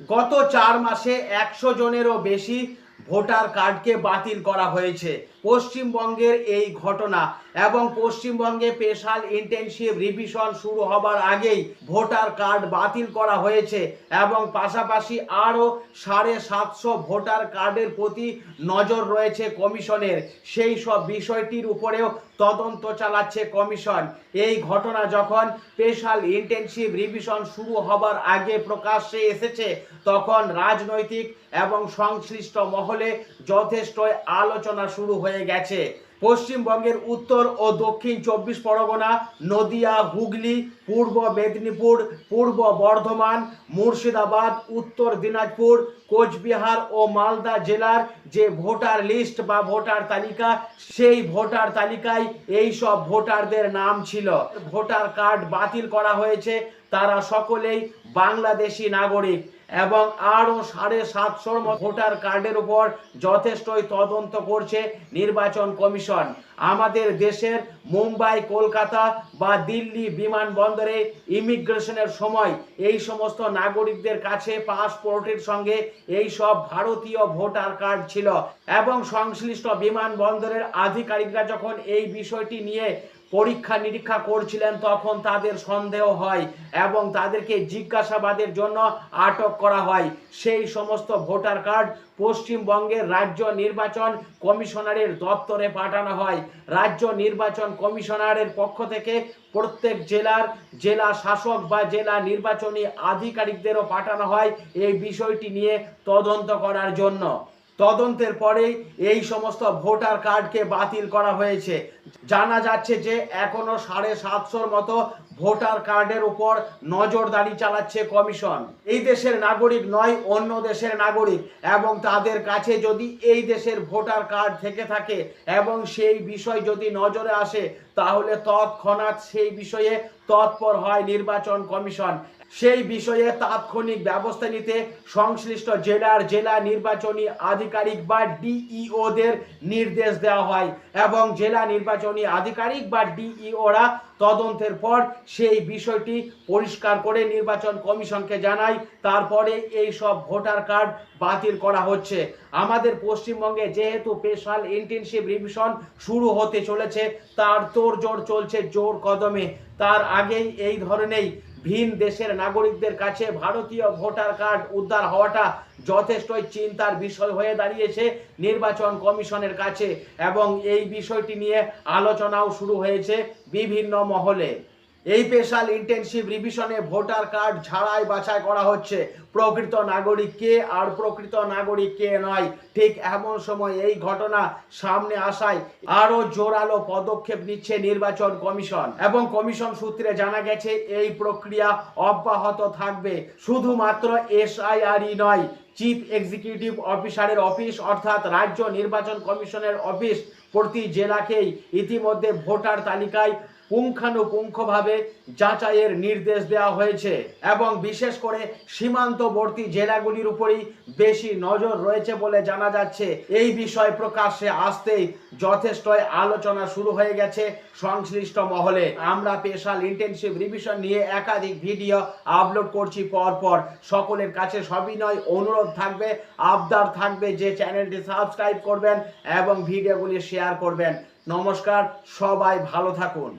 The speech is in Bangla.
গত চার মাসে একশো জনেরও বেশি ভোটার কার্ডকে বাতিল করা হয়েছে। পশ্চিমবঙ্গের এই ঘটনা এবং পশ্চিমবঙ্গে স্পেশাল ইন্টেনসিভ রিভিশন শুরু হবার আগেই ভোটার কার্ড বাতিল করা হয়েছে এবং পাশাপাশি আরও সাড়ে সাতশো ভোটার কার্ডের প্রতি নজর রয়েছে কমিশনের। সেই সব বিষয়টির উপরেও তদন্ত চালাচ্ছে কমিশন। এই ঘটনা যখন স্পেশাল ইন্টেনসিভ রিভিশন শুরু হবার আগে প্রকাশ্যে এসেছে, তখন রাজনৈতিক এবং সংশ্লিষ্ট মহলে যথেষ্ট আলোচনা শুরু হয়ে গেছে। পশ্চিমবঙ্গের উত্তর ও দক্ষিণ চব্বিশ পরগনা, নদিয়া, হুগলি, পূর্ব মেদিনীপুর, পূর্ব বর্ধমান, মুর্শিদাবাদ, উত্তর দিনাজপুর, কোচবিহার ও মালদা জেলার যে ভোটার লিস্ট বা ভোটার তালিকা, সেই ভোটার তালিকায় এই সব ভোটারদের নাম ছিল। ভোটার কার্ড বাতিল করা হয়েছে। তারা সকলেই বাংলাদেশি নাগরিক এবং আরও সাড়ে সাতশোর ভোটার কার্ডের উপর যথেষ্টই তদন্ত করছে নির্বাচন কমিশন। আমাদের দেশের মুম্বাই, কলকাতা বা দিল্লি বিমানবন্দরে ইমিগ্রেশনের সময় এই সমস্ত নাগরিকদের কাছে পাসপোর্টের সঙ্গে এই সব ভারতীয় ভোটার কার্ড ছিল এবং সংশ্লিষ্ট বিমানবন্দরের আধিকারিকরা যখন এই বিষয়টি নিয়ে পরীক্ষা নিরীক্ষা করছিলেন, তখন তাদের সন্দেহ হয় এবং তাদেরকে জিজ্ঞাসাবাদের জন্য আটক করা হয়। সেই সমস্ত ভোটার কার্ড পশ্চিমবঙ্গের রাজ্য নির্বাচন কমিশনারের দপ্তরে পাঠানো হয়। রাজ্য নির্বাচন কমিশনারের পক্ষ থেকে প্রত্যেক জেলার জেলা শাসক বা জেলা নির্বাচনী আধিকারিকদেরও পাঠানো হয় এই বিষয়টি নিয়ে তদন্ত করার জন্য। তদন্তের পরেই এই সমস্ত ভোটার কার্ডকে বাতিল করা হয়েছে। জানা যাচ্ছে যে এখনও সাড়ে সাতশোর মতো ভোটার কার্ডের উপর নজরদারি চালাচ্ছে কমিশন। এই দেশের নাগরিক নয়, অন্য দেশের নাগরিক। এবং তাদের কাছে যদি এই দেশের ভোটার কার্ড থেকে থাকে এবং সেই বিষয় যদি নজরে আসে, তাহলে তৎক্ষণাৎ সেই বিষয়ে তৎপর হয় নির্বাচন কমিশন। সেই বিষয়ে তাৎক্ষণিক ব্যবস্থা নিতে সংশ্লিষ্ট জেলার জেলা নির্বাচনী আধিকারিক বা ডিইওদের নির্দেশ দেওয়া হয়। এবং জেলা নির্বাচনী আধিকারিক বা ডিইওরা তদন্তের পর সেই বিষয়টি পরিষ্কার করে নির্বাচন কমিশনকে জানাই, তারপরে এই সব ভোটার কার্ড বাতিল করা হচ্ছে। আমাদের পশ্চিমবঙ্গে যেহেতু স্পেশাল ইন্টেনসিভ রিভিশন শুরু হতে চলেছে, তার তোড়জোড় চলছে জোর কদমে। তার আগেই এই ধরনেরই ভিন দেশের নাগরিকদের কাছে ভারতীয় ভোটার কার্ড উদ্ধার হওয়াটা যথেষ্টই চিন্তার বিষয় হয়ে দাঁড়িয়েছে নির্বাচন কমিশনের কাছে এবং এই বিষয়টি নিয়ে আলোচনাও শুরু হয়েছে বিভিন্ন মহলে। এই স্পেশাল ইন্টেনসিভ রিভিশনে ভোটার কার্ড ছাড়াই বাছাই করা হচ্ছে। প্রকৃত নাগরিক কে আর প্রকৃত নাগরিক কে নয়। ঠিক এমন সময় এই ঘটনা সামনে আসায় আরও জোরালো পদক্ষেপ নিচ্ছে নির্বাচন কমিশন। এবং কমিশন সূত্রে জানা গেছে, এই প্রক্রিয়া অব্যাহত থাকবে। শুধুমাত্র এসআইআরই নয় চিফ এক্সিকিউটিভ অফিসারের অফিস অর্থাৎ রাজ্য নির্বাচন কমিশনের অফিস প্রতি জেলাকেই ইতিমধ্যে ভোটার তালিকায় পুঙ্খানুপুঙ্খভাবে যাচাইয়ের নির্দেশ দেওয়া হয়েছে এবং বিশেষ করে সীমান্তবর্তী জেলাগুলির উপরেই বেশি নজর রয়েছে বলে জানা যাচ্ছে। এই বিষয় প্রকাশ্যে আসতেই যথেষ্ট আলোচনা শুরু হয়ে গেছে সংশ্লিষ্ট মহলে। আমরা স্পেশাল ইন্টেনসিভ রিভিশন নিয়ে একাধিক ভিডিও আপলোড করছি পরপর। সকলের কাছে সবিনয় অনুরোধ থাকবে, আবদার থাকবে যে চ্যানেলটি সাবস্ক্রাইব করবেন এবং ভিডিওগুলি শেয়ার করবেন। নমস্কার সবাই ভালো থাকুন।